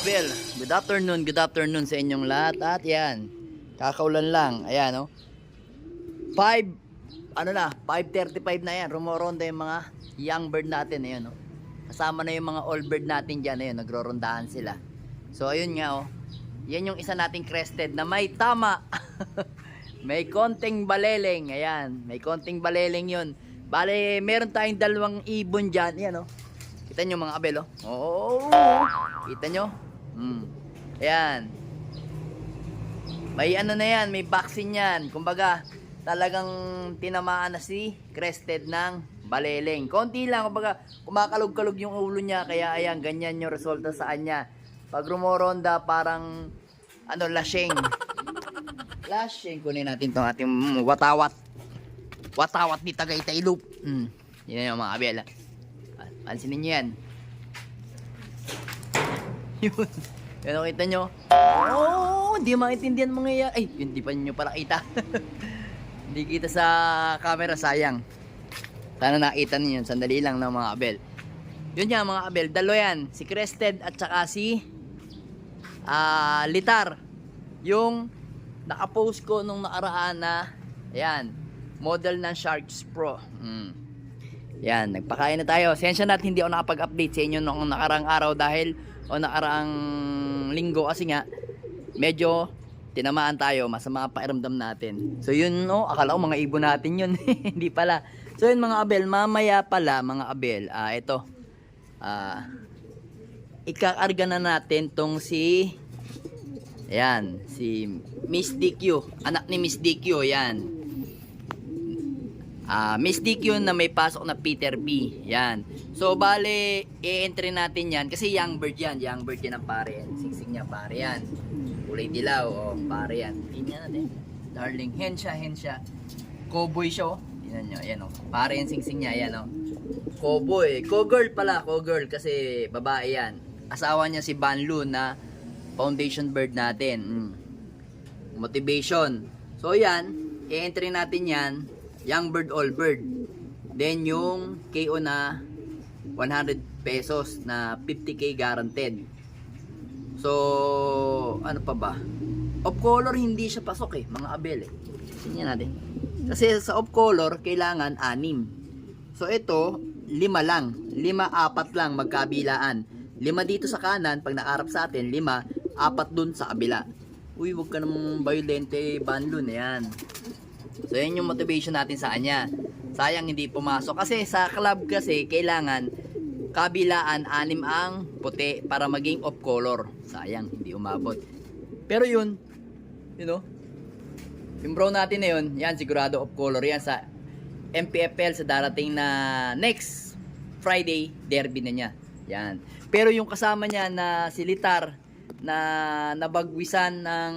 Abel, good afternoon, good afternoon sa inyong lahat at yan, kakaulan lang, ayan oh. 5, ano na, 5.35 na yan, rumoronda yung mga young bird natin, ayan oh. Kasama na yung mga old bird natin dyan, ayan, nagrorondahan sila. So ayun nga oh, yan yung isa nating crested na may tama. may konting baleleng, ayan, may konting baleleng yun. Bale, meron tayong dalawang ibon dyan, ayan oh. Kita nyo mga abel, oh. Oo. Kita nyo? Hmm. Ayan. May ano na yan, may vaccine yan. Kumbaga, talagang tinamaan na si crested ng baleleng. Konti lang, kumbaga, kumakalog-kalog yung ulo niya. Kaya ayan, ganyan yung resulta sa kanya. Pag rumoronda, parang, ano, lashing. Lashing. Kunin natin tong ating mm, watawat. Watawat ni Tagaytay Loop. Hmm. Yan yung mga abel. Pansinin nyo yan. Yun. Yan o, kita nyo. Oh, hindi maintindihan mga yan. Ay, hindi pa nyo pala kita. hindi kita sa camera, sayang. Sana nakita ninyo. Sandali lang ng mga abel. Yun yan mga abel. Dalo yan. Si Crested at saka si ah Litar. Yung nakapost ko nung nakaraan na ayan, model ng Sharks Pro. Mm. Yan, nagpakain na tayo. Sensya na at hindi ako nakapag-update sa inyo noong nakarang araw dahil o nakarang linggo kasi nga medyo tinamaan tayo, masama ang pairamdam natin. So yun no, akala ko mga ibon natin yun. hindi pala. So yun mga abel, mamaya pala mga abel, ah ito. Ah ikakarga na natin tong si Ayan, si Miss DQ, anak ni Miss DQ, yan. Ah, Miss DQ na may pasok na Peter B. Yan. So bale, i-entry natin 'yan kasi young bird 'yan, young bird 'yan ang pare. Yan. Singsing niya pare 'yan. Kulay dilaw, oh, pare 'yan. Tingnan natin. Darling, hen siya, hen siya. Cowboy siya, oh. Tingnan niyo, ayan oh. Pare 'yan singsing niya, ayan oh. Cowboy, co-girl pala, co-girl kasi babae 'yan. Asawa niya si Banlu na foundation bird natin. Mm. Motivation. So 'yan, i-entry natin 'yan young bird, all bird. Then yung KO na 100 pesos na 50k guaranteed. So, ano pa ba? Off color hindi siya pasok eh, mga abel eh. Tingnan natin. Kasi sa off color kailangan anim. So ito, lima lang. Lima, apat lang magkabilaan. Lima dito sa kanan, pag nakarap sa atin, lima, apat dun sa kabila. Uy, wag ka namang violente banlon. Ayan. So, yan yung motivation natin sa kanya. Sayang hindi pumasok. Kasi sa club kasi, kailangan kabilaan, anim ang puti para maging off color. Sayang, hindi umabot. Pero yun, you know, yung bro natin na yun, yan sigurado off color yan sa MPFL sa darating na next Friday, derby na niya. Yan. Pero yung kasama niya na si Litar na nabagwisan ng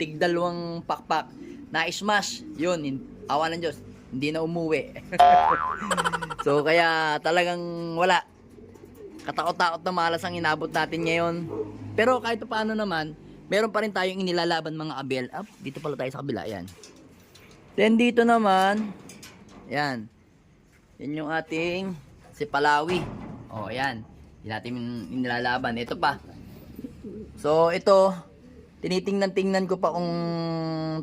tigdalawang pakpak na smash yun awa ng Diyos hindi na umuwi. So kaya talagang wala. Katakot-takot na malas ang inabot natin ngayon. Pero kahit paano naman meron pa rin tayong inilalaban mga abel. Ah, dito pala tayo sa kabila yan then dito naman yan yan yung ating si Palawi. Oh yan hindi natin inilalaban. Ito pa. So ito tinitingnan-tingnan ko pa kung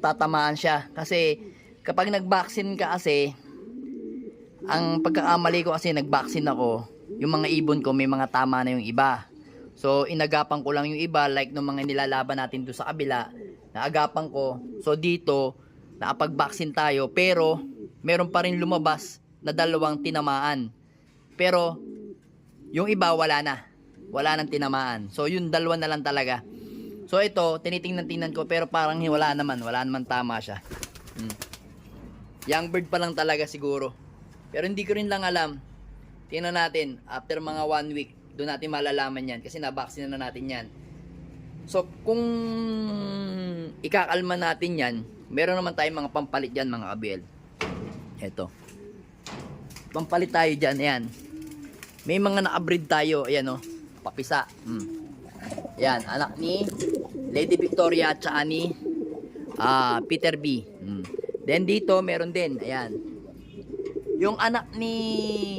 tatamaan siya. Kasi kapag nag-vaccine ka kasi, ang pagkakamali ko kasi nag-vaccine ako, yung mga ibon ko may mga tama na yung iba. So inagapan ko lang yung iba like nung mga nilalaban natin doon sa kabila, naagapan ko. So dito, nakapag-vaccine tayo pero meron pa rin lumabas na dalawang tinamaan. Pero yung iba wala na. Wala nang tinamaan. So yung dalawa na lang talaga. So ito, tinitingnan-tingnan ko pero parang wala naman, wala naman tama siya. Hmm. Young bird pa lang talaga siguro. Pero hindi ko rin lang alam. Tingnan natin, after mga one week, doon natin malalaman yan kasi na-vaccine na natin yan. So kung ikakalma natin yan, meron naman tayong mga pampalit dyan mga abel. Ito. Pampalit tayo dyan, ayan. May mga na-breed tayo, ayan o, papisa. Hmm. Yan, anak ni Lady Victoria at saka ni ah, Peter B. Mm. Then dito, meron din. Ayan. Yung anak ni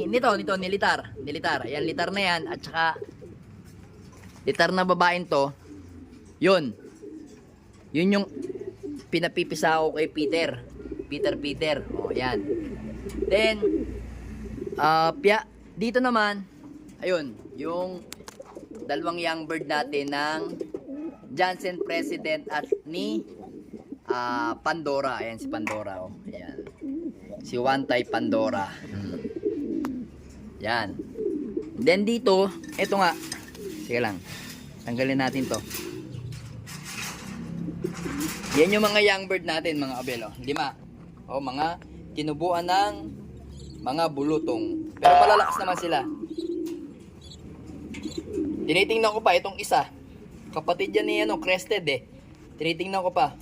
nito, nito, ni Litar. Ni Litar. Ayan, Litar na yan. At saka litar na babaeng to, yun. Yun yung pinapipisa ko kay Peter. Peter, Peter. O, yan. Then, ah, pya, dito naman, ayun, yung dalawang young bird natin ng Johnson President at ni ah, Pandora. Ayan si Pandora. Oh. Ayan. Si Wantay Pandora. Hmm. Yan. Then dito, eto nga. Sige lang. Tanggalin natin to. Yan yung mga young bird natin, mga abelo. Lima. O, mga tinubuan ng mga bulutong. Pero malalakas naman sila. Tinitingnan ko pa itong isa. Kapatid yan ni ano, crested eh. Tinitingnan ko pa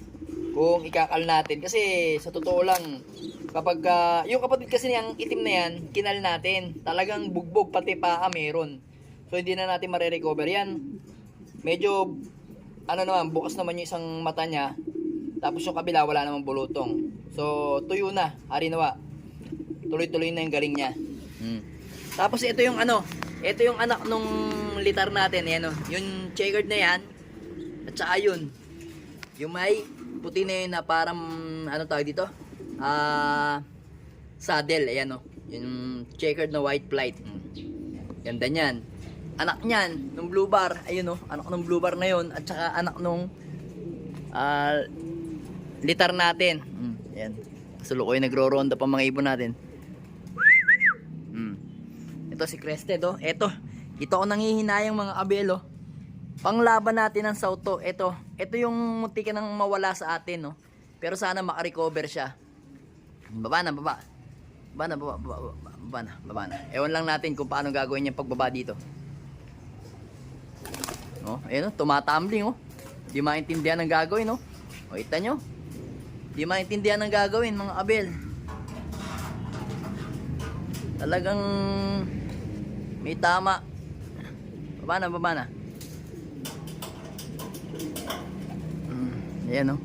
kung ikakal natin. Kasi sa totoo lang, kapag ah, yung kapatid kasi niyang itim na yan, kinal natin. Talagang bugbog pati paa meron. So hindi na natin marerecover yan. Medyo ano naman, bukas naman yung isang mata niya. Tapos yung kabila wala namang bulutong. So tuyo na, harinawa. Tuloy-tuloy na yung galing niya. Hmm. Tapos ito yung ano, ito yung anak nung litar natin, yan o. Yung checkered na yan, at saka yun, yung may puti na yun na parang, ano tawag dito? Ah, saddle, ayan o. Yung checkered na white flight. Ganda niyan. Anak niyan, nung blue bar, ayun o, anak nung blue bar na yun, at saka anak nung ah, litar natin. Hmm, ayan. Sulukoy nagro-ronda pa mga ibon natin. Hmm. Ito si Crested oh. Ito. Ito ako nangihinayang mga abelo. Panglaban natin ng sauto. Ito. Ito yung munti ka nang mawala sa atin no. Pero sana makarecover siya. Baba na, baba. Baba na, baba, baba, baba, baba na, baba na. Ewan lang natin kung paano gagawin yung pagbaba dito. Oh, ayun oh, tumatumbling oh. Di maintindihan ang gagawin oh. O, kita nyo. Di maintindihan ang gagawin mga abel. Talagang may tama. Baba na, baba na. Mm, ayan oh.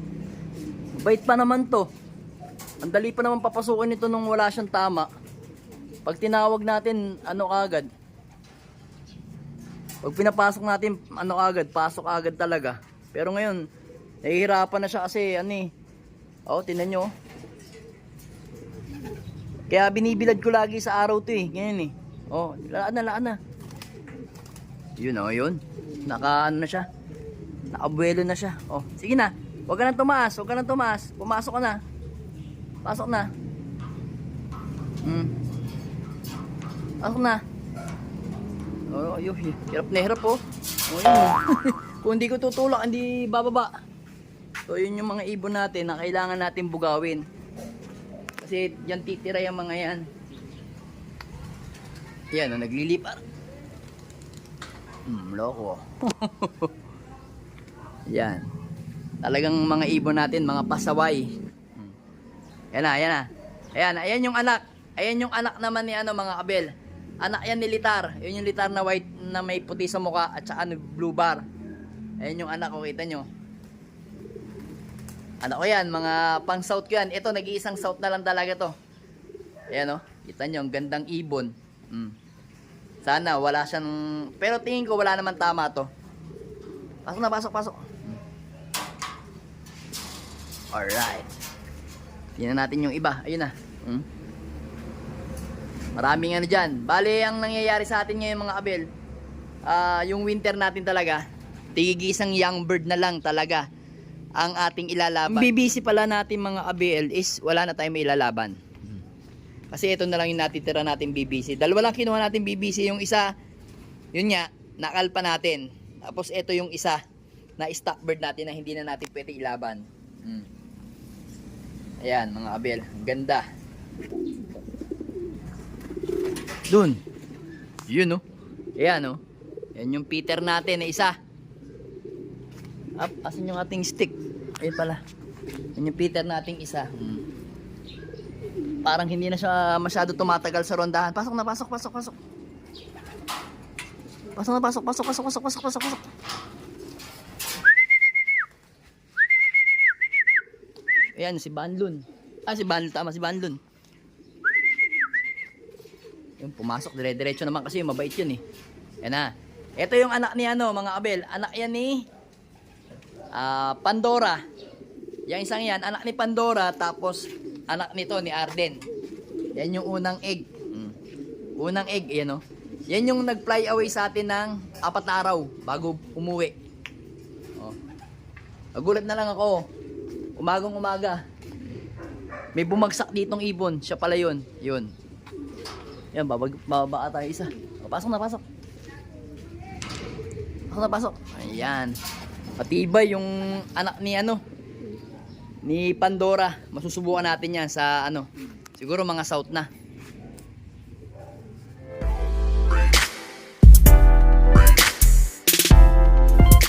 Bait pa naman to. Ang dali pa naman papasukin nito nung wala siyang tama. Pag tinawag natin, ano kagad? Pag pinapasok natin, ano kagad? Pasok agad talaga. Pero ngayon, nahihirapan na siya kasi, ano eh. Oo, tinan nyo. oh. Kaya binibilad ko lagi sa araw to eh. Ganyan eh. Oh, laan na, laan na. Yun oh, yun. Naka ano na siya. Nakabuelo na siya. Oh, sige na. Huwag ka nang tumaas, huwag ka nang tumaas. Pumasok ka na. Pasok na. Hmm. Pasok na. Oh, yun. Hirap na hirap oh. Oh, yun. oh. Kung hindi ko tutulak, hindi bababa. So, yun yung mga ibon natin na kailangan natin bugawin. Kasi yan titira yung mga yan. Yan, oh, naglilipar. Hmm, loko. yan. Talagang mga ibon natin, mga pasaway. Hmm. Yan na, yan na. Ayan, ayan yung anak. Ayan yung anak naman ni ano mga kabel. Anak yan ni Litar. Yun yung Litar na white na may puti sa mukha at saka ano, blue bar. Ayan yung anak ko, kita nyo. Anak ko yan, mga pang south ko yan. Ito, nag-iisang south na lang talaga to. Ayan o, kita nyo, ang gandang ibon. Mm. Sana wala siyang... Pero tingin ko wala naman tama to. Pasok na, pasok, pasok. Alright. Tingnan natin yung iba. Ayun na. Mm. Maraming ano dyan. Bale, ang nangyayari sa atin ngayon mga abel, ah, yung winter natin talaga, tigigisang young bird na lang talaga ang ating ilalaban. Ang BBC pala natin mga ABL is wala na tayong ilalaban. Kasi ito na lang yung natitira natin BBC. Dalawa lang kinuha natin BBC. Yung isa, yun nga, nakalpa natin. Tapos ito yung isa na stock bird natin na hindi na natin pwede ilaban. Hmm. Ayan mga abel, ganda. Dun. Yun oh. Ayan oh. Yan yung Peter natin na isa. Up, asan yung ating stick? Ayun pala. Yan yung Peter nating isa. Hmm. Parang hindi na siya masyado tumatagal sa rondahan. Pasok na, pasok, pasok, pasok. Pasok na, pasok, pasok, pasok, pasok, pasok, pasok, pasok. Ayan, si Banlun. Ah, si Banlun, tama, si Banlun. Yung pumasok, dire-diretso naman kasi mabait yun eh. Yan na. Ito yung anak ni ano, mga abel. Anak yan ni ah, Pandora. Yang isang yan, anak ni Pandora, tapos anak nito ni Arden. Yan yung unang egg. Mm. Unang egg, yan o. Yan yung nag-fly away sa atin ng apat na araw bago umuwi. Oh. Nagulat na lang ako. Umagang umaga. May bumagsak ditong ibon. Siya pala yun. Yun. Yan, babag, bababa tayo isa. O, pasok na, pasok. Pasok na, pasok. Ayan. Matibay yung anak ni ano, ni Pandora. Masusubukan natin yan sa ano, siguro mga south na.